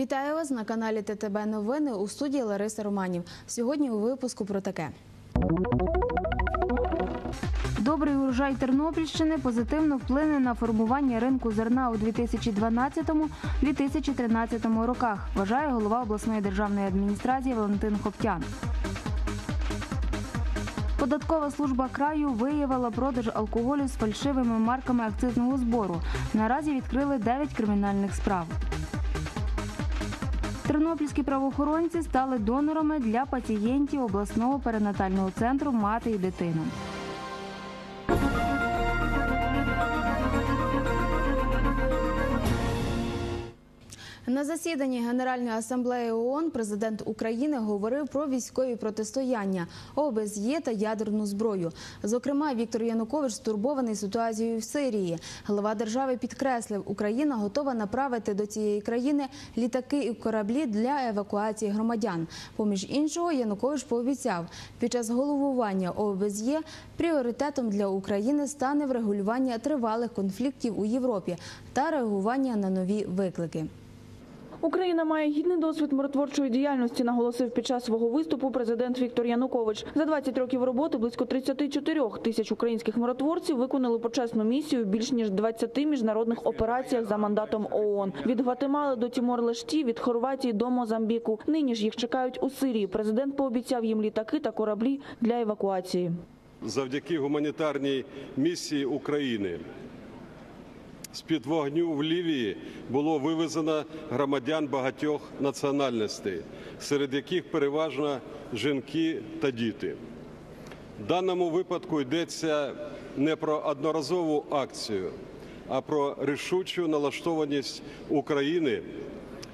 Вітаю вас на каналі ТТБ Новини у студії Лариса Романів. Сьогодні у випуску про таке. Добрий урожай Тернопільщини позитивно вплине на формування ринку зерна у 2012-2013 роках, вважає голова обласної державної адміністрації Валентин Хоптян. Податкова служба краю виявила продаж алкоголю з фальшивими марками акцизного збору. Наразі відкрили 9 кримінальних справ. Тернопільські правоохоронці стали донорами для пацієнтів обласного перинатального центру Мати і дитина. На засіданні Генеральної асамблеї ООН президент України говорив про військові протистояння, ОБСЄ та ядерну зброю. Зокрема, Віктор Янукович стурбований ситуацією в Сирії. Глава держави підкреслив, Україна готова направити до цієї країни літаки і кораблі для евакуації громадян. Поміж іншого, Янукович пообіцяв, під час головування ОБСЄ пріоритетом для України стане врегулювання тривалих конфліктів у Європі та реагування на нові виклики. Україна має гідний досвід миротворчої діяльності, наголосив під час свого виступу президент Віктор Янукович. За 20 років роботи близько 34 тисяч українських миротворців виконали почесну місію більш ніж 20 міжнародних операціях за мандатом ООН. Від Гватемали до Тімор-Лешті, від Хорватії до Мозамбіку. Нині ж їх чекають у Сирії. Президент пообіцяв їм літаки та кораблі для евакуації. завдяки гуманітарній місії України. З-під вогню в Лівії було вивезено громадян багатьох національностей, серед яких переважно жінки та діти. В даному випадку йдеться не про одноразову акцію, а про рішучу налаштованість України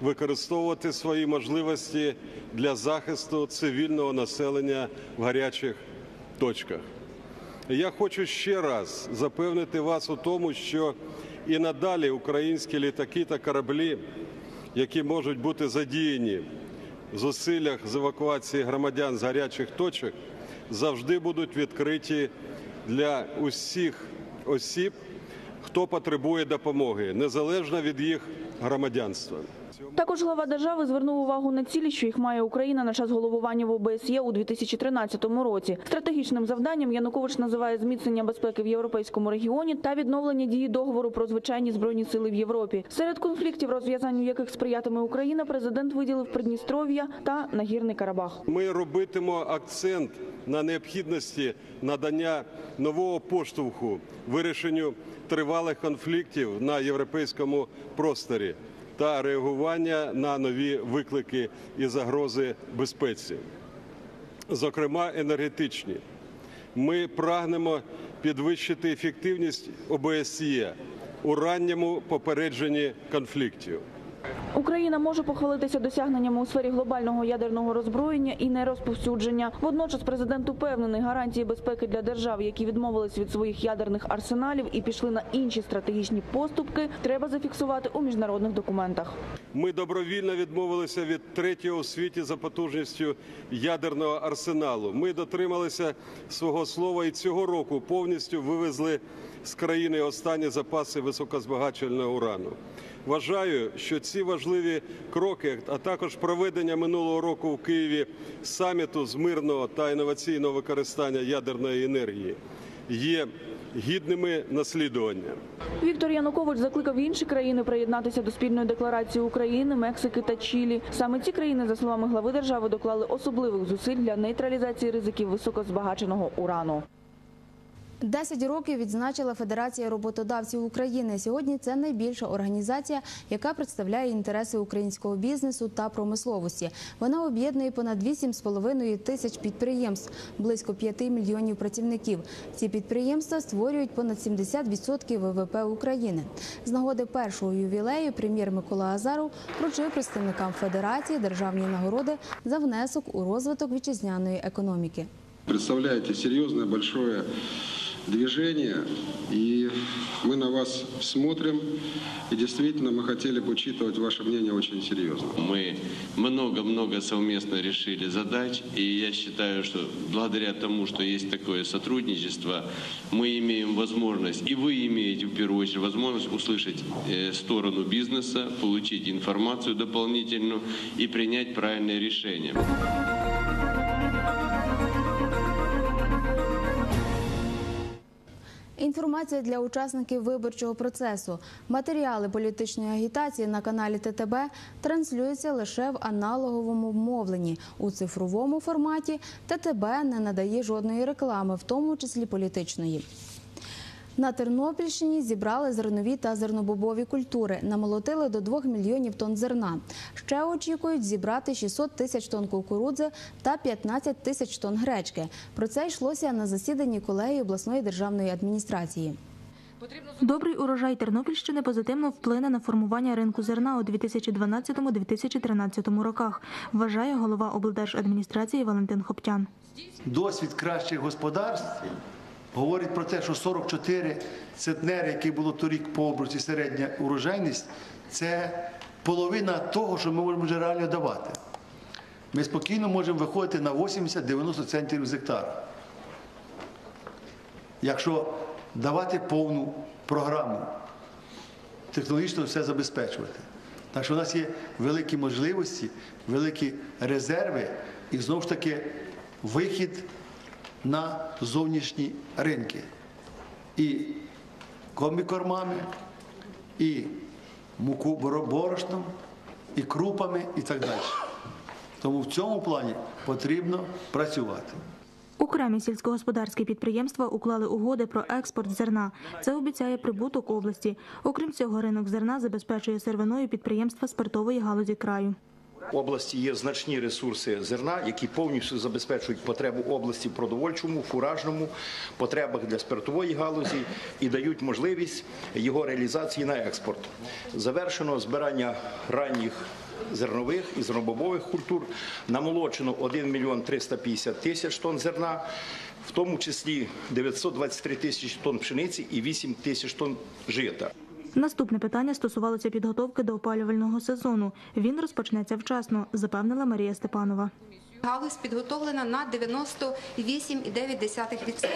використовувати свої можливості для захисту цивільного населення в гарячих точках. Я хочу ще раз запевнити вас у тому, що і надалі українські літаки та кораблі, які можуть бути задіяні в зусиллях з евакуації громадян з гарячих точок, завжди будуть відкриті для усіх осіб, хто потребує допомоги, незалежно від їх громадянства. Також глава держави звернув увагу на цілі, що їх має Україна на час головування в ОБСЄ у 2013 році. Стратегічним завданням Янукович називає зміцнення безпеки в європейському регіоні та відновлення дії договору про звичайні збройні сили в Європі. Серед конфліктів, розв'язанню яких сприятиме Україна, президент виділив Придністров'я та Нагірний Карабах. Ми робитимо акцент на необхідності надання нового поштовху вирішенню тривалих конфліктів на європейському просторі та реагування на нові виклики і загрози безпеці, зокрема енергетичні. Ми прагнемо підвищити ефективність ОБСЄ у ранньому попередженні конфліктів. Україна може похвалитися досягненнями у сфері глобального ядерного роззброєння і нерозповсюдження. Водночас президент упевнений, гарантії безпеки для держав, які відмовились від своїх ядерних арсеналів і пішли на інші стратегічні поступки, треба зафіксувати у міжнародних документах. Ми добровільно відмовилися від третього у світі за потужністю ядерного арсеналу. Ми дотрималися свого слова і цього року повністю вивезли з країни останні запаси високозбагачувального урану. Вважаю, що ці важливі кроки, а також проведення минулого року в Києві саміту з мирного та інноваційного використання ядерної енергії, є гідними наслідування. Віктор Янукович закликав інші країни приєднатися до спільної декларації України, Мексики та Чилі. Саме ці країни, за словами глави держави, доклали особливих зусиль для нейтралізації ризиків високозбагаченого урану. 10 років відзначила Федерація роботодавців України. Сьогодні це найбільша організація, яка представляє інтереси українського бізнесу та промисловості. Вона об'єднує понад 8,5 тисяч підприємств, близько 5 мільйонів працівників. Ці підприємства створюють понад 70% ВВП України. З нагоди першого ювілею прем'єр Микола Азаров вручив представникам федерації державні нагороди за внесок у розвиток вітчизняної економіки. Представляете серьезное большое движение, и мы на вас смотрим, и действительно мы хотели бы учитывать ваше мнение очень серьезно. Мы много-много совместно решили задач, и я считаю, что благодаря тому, что есть такое сотрудничество, мы имеем возможность, и вы имеете в первую очередь возможность услышать э, сторону бизнеса, получить информацию дополнительную и принять правильное решение. Інформація для учасників виборчого процесу. Матеріали політичної агітації на каналі ТТБ транслюються лише в аналоговому мовленні. У цифровому форматі ТТБ не надає жодної реклами, в тому числі політичної. На Тернопільщині зібрали зернові та зернобобові культури. Намолотили до 2 мільйонів тонн зерна. Ще очікують зібрати 600 тисяч тонн кукурудзи та 15 тисяч тонн гречки. Про це йшлося на засіданні колегії обласної державної адміністрації. Добрий урожай Тернопільщини позитивно вплине на формування ринку зерна у 2012-2013 роках, вважає голова облдержадміністрації Валентин Хоптян. досвід кращих господарств говорить про те, що 44 центнери, які було торік по обруці середня урожайність, це половина того, що ми можемо вже реально давати. Ми спокійно можемо виходити на 80-90 центнерів з гектара. Якщо давати повну програму, технологічно все забезпечувати. Так що у нас є великі можливості, великі резерви і знову ж таки вихід на зовнішні ринки. І комбікормами, і муку боро- борошном, і крупами, і так далі. Тому в цьому плані потрібно працювати. Окремі сільськогосподарські підприємства уклали угоди про експорт зерна. Це обіцяє прибуток області. Окрім цього, ринок зерна забезпечує сировиною підприємства спиртової галузі краю. Області є значні ресурси зерна, які повністю забезпечують потребу області в продовольчому, фуражному, потребах для спиртової галузі і дають можливість його реалізації на експорт. Завершено збирання ранніх зернових і зернобобових культур. Намолочено 1 мільйон 350 тисяч тонн зерна, в тому числі 923 тисячі тонн пшениці і 8 тисяч тонн жита. Наступне питання стосувалося підготовки до опалювального сезону. Він розпочнеться вчасно, запевнила Марія Степанова. Галузь підготовлена на 98,9%.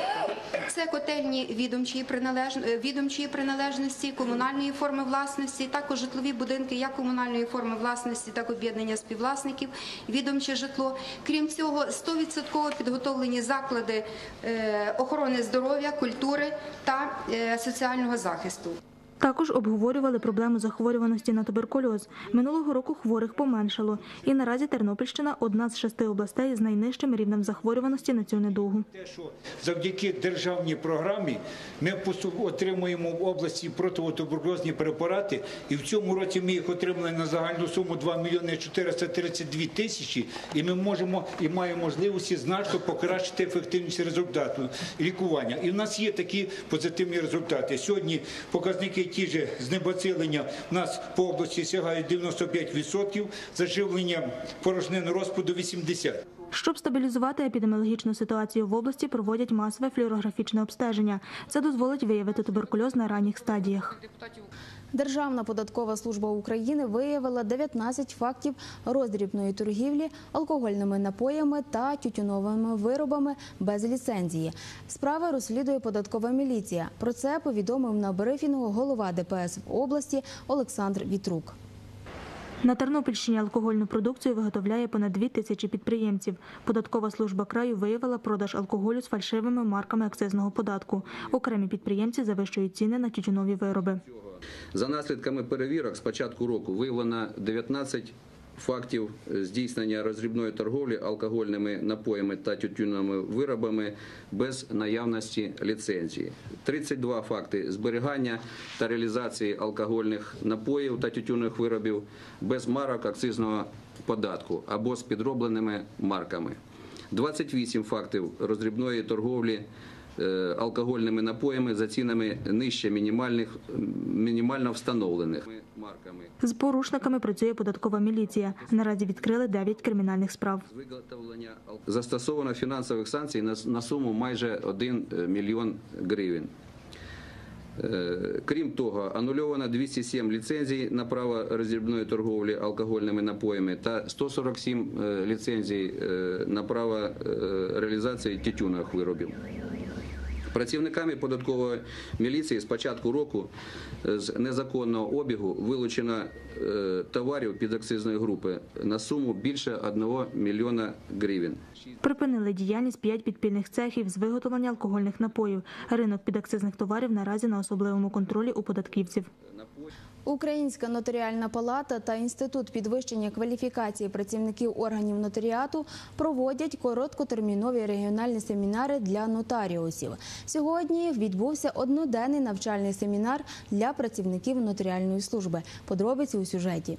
Це котельні відомчої, е, відомчої приналежності, комунальної форми власності, також житлові будинки як комунальної форми власності, так об'єднання співвласників, відомче житло. Крім цього, 100% підготовлені заклади е, охорони здоров'я, культури та е, соціального захисту. Також обговорювали проблему захворюваності на туберкульоз. Минулого року хворих поменшало, і наразі Тернопільщина одна з шести областей з найнижчим рівнем захворюваності на цю недугу. Те, що завдяки державній програмі ми отримуємо в області противотуберкульозні препарати, і в цьому році ми їх отримали на загальну суму 2 мільйони 432 тисячі, і ми можемо і маємо можливості значно покращити ефективність результату лікування. І в нас є такі позитивні результати. Сьогодні показники ті ж знебацилення в нас по області сягають 95%, заживлення порожнин розпаду 80%. Щоб стабілізувати епідеміологічну ситуацію в області, проводять масове флюорографічне обстеження. Це дозволить виявити туберкульоз на ранніх стадіях. Державна податкова служба України виявила 19 фактів роздрібної торгівлі алкогольними напоями та тютюновими виробами без ліцензії. Справи розслідує податкова міліція. Про це повідомив на брифінгу голова ДПС в області Олександр Вітрук. На Тернопільщині алкогольну продукцію виготовляє понад дві тисячі підприємців. Податкова служба краю виявила продаж алкоголю з фальшивими марками акцизного податку. Окремі підприємці завищують ціни на тютюнові вироби. За наслідками перевірок з початку року виявлено 19 фактів здійснення роздрібної торговлі алкогольними напоями та тютюновими виробами без наявності ліцензії. 32 факти зберігання та реалізації алкогольних напоїв та тютюнових виробів без марок акцизного податку або з підробленими марками. 28 фактів роздрібної торговлі алкогольними напоями за цінами нижче мінімальних, мінімально встановлених. З порушниками працює податкова міліція. Наразі відкрили 9 кримінальних справ. Застосовано фінансових санкцій на, суму майже 1 мільйон гривень. Е, Крім того, анульовано 207 ліцензій на право роздрібної торговлі алкогольними напоями та 147 е, ліцензій е, на право е, реалізації тютюнових виробів. Працівниками податкової міліції з початку року е, з незаконного обігу вилучено е, товарів підакцизної групи на суму більше 1 мільйона гривень. Припинили діяльність п'ять підпільних цехів з виготовлення алкогольних напоїв. Ринок підакцизних товарів наразі на особливому контролі у податківців. Українська нотаріальна палата та інститут підвищення кваліфікації працівників органів нотаріату проводять короткотермінові регіональні семінари для нотаріусів. Сьогодні відбувся одноденний навчальний семінар для працівників нотаріальної служби. Подробиці у сюжеті.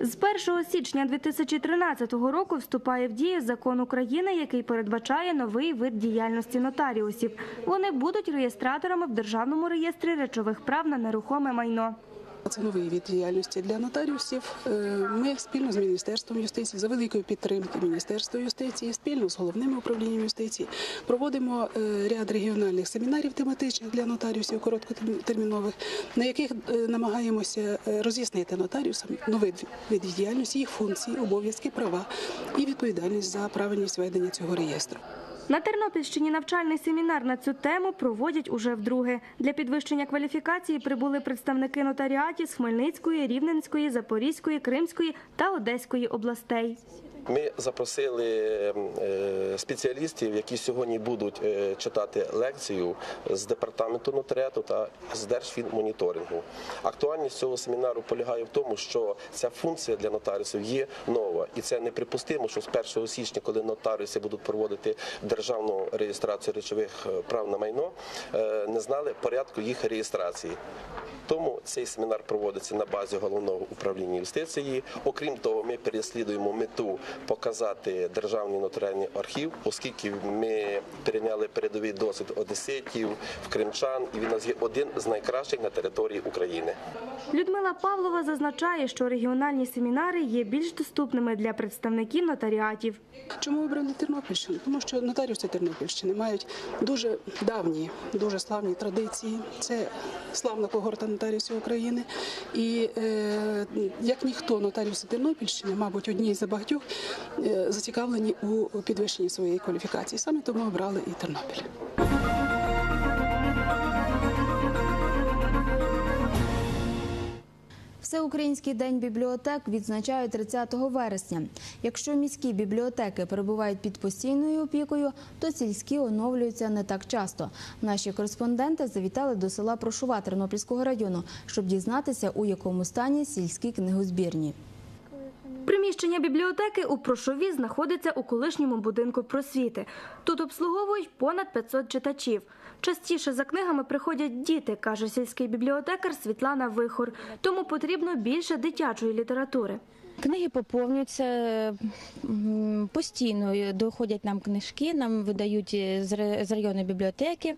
З 1 січня 2013 року вступає в дію закон України, який передбачає новий вид діяльності нотаріусів. Вони будуть реєстраторами в Державному реєстрі речових прав на нерухоме майно. Це новий від діяльності для нотаріусів. Е, Ми спільно з міністерством юстиції за великої підтримки Міністерства юстиції, спільно з головним управлінням юстиції проводимо е, ряд регіональних семінарів тематичних для нотаріусів короткотермінових, на яких е, намагаємося роз'яснити нотаріусам новий від діяльності, їх функції, обов'язки, права і відповідальність за правильність ведення цього реєстру. На Тернопільщині навчальний семінар на цю тему проводять уже вдруге. Для підвищення кваліфікації прибули представники нотаріатів з Хмельницької, Рівненської, Запорізької, Кримської та Одеської областей. Ми запросили е, спеціалістів, які сьогодні будуть е, читати лекцію з департаменту нотаріату та з держфінмоніторингу. Актуальність цього семінару полягає в тому, що ця функція для нотаріусів є нова, і це неприпустимо, що з 1 січня, коли нотаріуси будуть проводити державну реєстрацію речових е, прав на майно, не знали порядку їх реєстрації. Тому цей семінар проводиться на базі головного управління юстиції. Окрім того, ми переслідуємо мету показати державний нотаріальний архів, оскільки ми перейняли передовий досвід одеситів, кримчан, і він у нас є один з найкращих на території України. Людмила Павлова зазначає, що регіональні семінари є більш доступними для представників нотаріатів. Чому обрали Тернопільщину? Тому що нотаріуси Тернопільщини мають дуже давні, дуже славні традиції. Це славна когорта нотаріусів України. І е, як ніхто нотаріуси Тернопільщини, мабуть, одні з багатьох зацікавлені у підвищенні своєї кваліфікації. Саме тому обрали і Тернопіль. Всеукраїнський день бібліотек відзначають 30 вересня. Якщо міські бібліотеки перебувають під постійною опікою, то сільські оновлюються не так часто. Наші кореспонденти завітали до села Прошува Тернопільського району, щоб дізнатися, у якому стані сільські книгозбірні. Приміщення бібліотеки у Прошові знаходиться у колишньому будинку просвіти. Тут обслуговують понад 500 читачів. Частіше за книгами приходять діти, каже сільський бібліотекар Світлана Вихор. Тому потрібно більше дитячої літератури. Книги поповнюються постійно. Доходять нам книжки, нам видають з районної бібліотеки.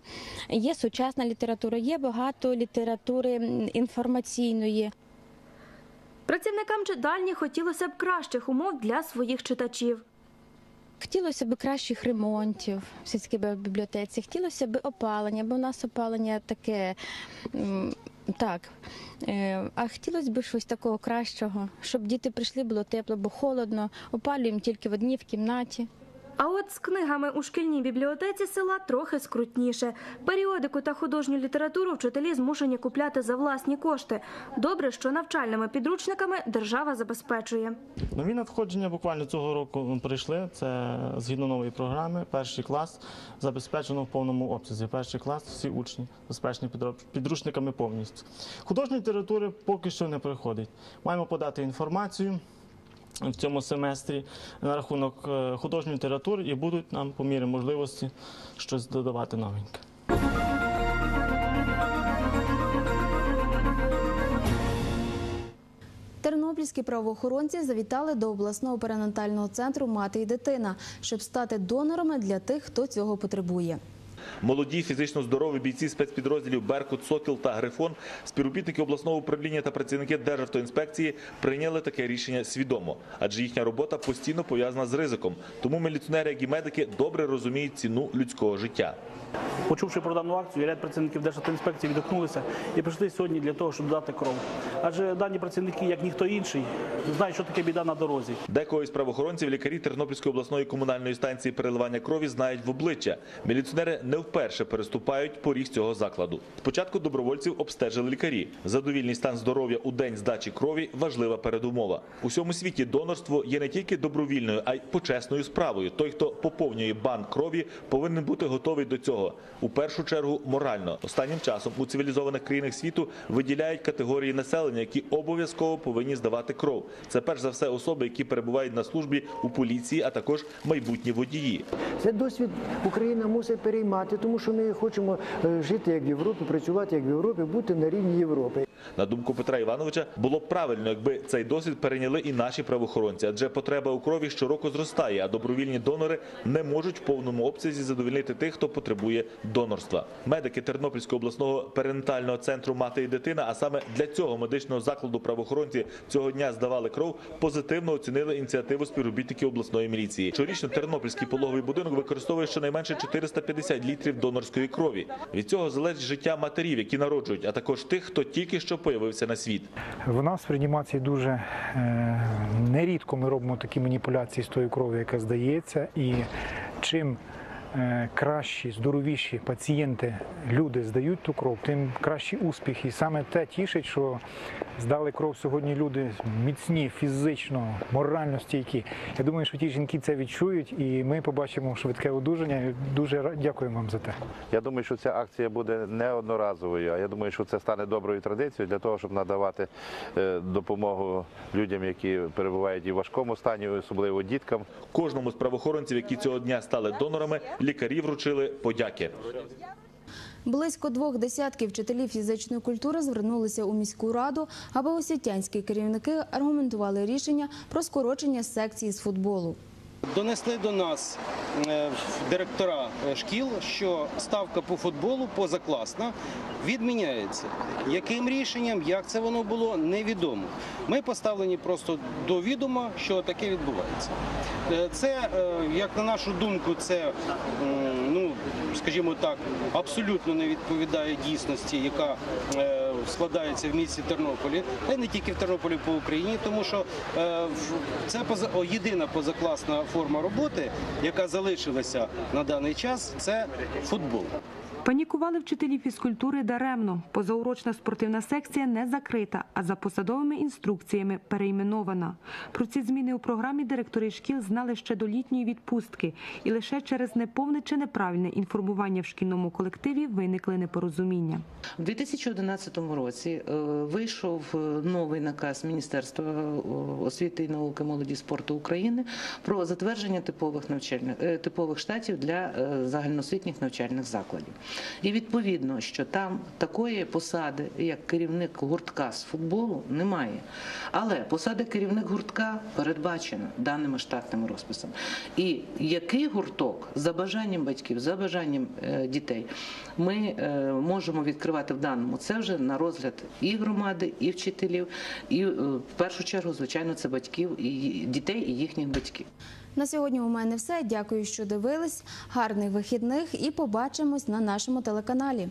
Є сучасна література, є багато літератури інформаційної. Працівникам читальні хотілося б кращих умов для своїх читачів. Хотілося б кращих ремонтів в сільській бібліотеці. Хотілося б опалення, бо у нас опалення таке так. Е, А хотілося б щось такого кращого, щоб діти прийшли, було тепло, бо холодно. Опалюємо тільки в одній в кімнаті. А от з книгами у шкільній бібліотеці села трохи скрутніше. Періодику та художню літературу вчителі змушені купляти за власні кошти. Добре, що навчальними підручниками держава забезпечує. Нові надходження буквально цього року прийшли. Це згідно нової програми. Перший клас забезпечено в повному обсязі. Перший клас всі учні забезпечені підручниками повністю. Художньої літератури поки що не приходить. Маємо подати інформацію. В цьому семестрі на рахунок е, художньої літератури і будуть нам по мірі можливості щось додавати новеньке. Тернопільські правоохоронці завітали до обласного перинатального центру Мати і дитина, щоб стати донорами для тих, хто цього потребує. Молоді фізично здорові бійці спецпідрозділів Беркут, Сокіл та Грифон, співробітники обласного управління та працівники Державтоінспекції прийняли таке рішення свідомо, адже їхня робота постійно пов'язана з ризиком. Тому міліціонери, як і медики, добре розуміють ціну людського життя. Почувши про дану акцію, ряд працівників Державтоінспекції відгукнулися і прийшли сьогодні для того, щоб дати кров. Адже дані працівники, як ніхто інший, знають, що таке біда на дорозі. Декого із правоохоронців лікарі Тернопільської обласної комунальної станції переливання крові знають в обличчя. Міліціонери не вперше переступають поріг цього закладу. Спочатку добровольців обстежили лікарі. Задовільний стан здоров'я у день здачі крові важлива передумова. У всьому світі донорство є не тільки добровільною, а й почесною справою. Той, хто поповнює банк крові, повинен бути готовий до цього. У першу чергу морально. Останнім часом у цивілізованих країнах світу виділяють категорії населення, які обов'язково повинні здавати кров. Це перш за все особи, які перебувають на службі у поліції, а також майбутні водії. Це досвід Україна мусить переймати, тому що ми хочемо е, жити як в Європі, працювати як в Європі, бути на рівні Європи. На думку Петра Івановича, було б правильно, якби цей досвід перейняли і наші правоохоронці, адже потреба у крові щороку зростає, а добровільні донори не можуть в повному обсязі задовольнити тих, хто потребує донорства. Медики Тернопільського обласного перинатального центру мати і дитина, а саме для цього медичного закладу правоохоронці цього дня здавали кров, позитивно оцінили ініціативу співробітників обласної міліції. Щорічно Тернопільський пологовий будинок використовує щонайменше 450 літрів донорської крові. Від цього залежить життя матерів, які народжують, а також тих, хто тільки що появився на світ. В нас в реанімації дуже е, нерідко ми робимо такі маніпуляції з тою кров'ю, яка здається, і чим кращі, здоровіші пацієнти, люди здають ту кров, тим кращий успіх. І саме те тішить, що здали кров сьогодні люди міцні, фізично, морально стійкі. Я думаю, що ті жінки це відчують, і ми побачимо швидке одужання. Дуже дякуємо вам за те. Я думаю, що ця акція буде не одноразовою, а я думаю, що це стане доброю традицією для того, щоб надавати е, допомогу людям, які перебувають і в важкому стані, особливо діткам. Кожному з правоохоронців, які цього дня стали донорами, лікарі вручили подяки. Близько двох десятків вчителів фізичної культури звернулися у міську раду, аби освітянські керівники аргументували рішення про скорочення секції з футболу. Донесли до нас е, директора е, шкіл, що ставка по футболу позакласна відміняється. Яким рішенням, як це воно було, невідомо. Ми поставлені просто до відома, що таке відбувається. Е, Це, як на нашу думку, це, ну, скажімо так, абсолютно не відповідає дійсності, яка складається в місті Тернополі, та й не тільки в Тернополі по Україні, тому що е, це єдина позакласна форма роботи, яка залишилася на даний час, це футбол. Панікували вчителі фізкультури даремно. Позаурочна спортивна секція не закрита, а за посадовими інструкціями перейменована. Про ці зміни у програмі директори шкіл знали ще до літньої відпустки, і лише через неповне чи неправильне інформування в шкільному колективі виникли непорозуміння. У 2011 році е, вийшов е, новий наказ Міністерства е, освіти і науки, молоді спорту України про затвердження типових навчальних типових штатів для загальноосвітніх навчальних закладів. І відповідно, що там такої посади, як керівник гуртка з футболу, немає. Але посада керівник гуртка передбачена даними штатними розписами. І який гурток за бажанням батьків, за бажанням е, дітей, ми е, можемо відкривати в даному. Це вже на розгляд і громади, і вчителів, і е, в першу чергу, звичайно, це батьків і дітей і їхніх батьків. На сьогодні у мене все. Дякую, що дивились. Гарних вихідних і побачимось на нашому телеканалі.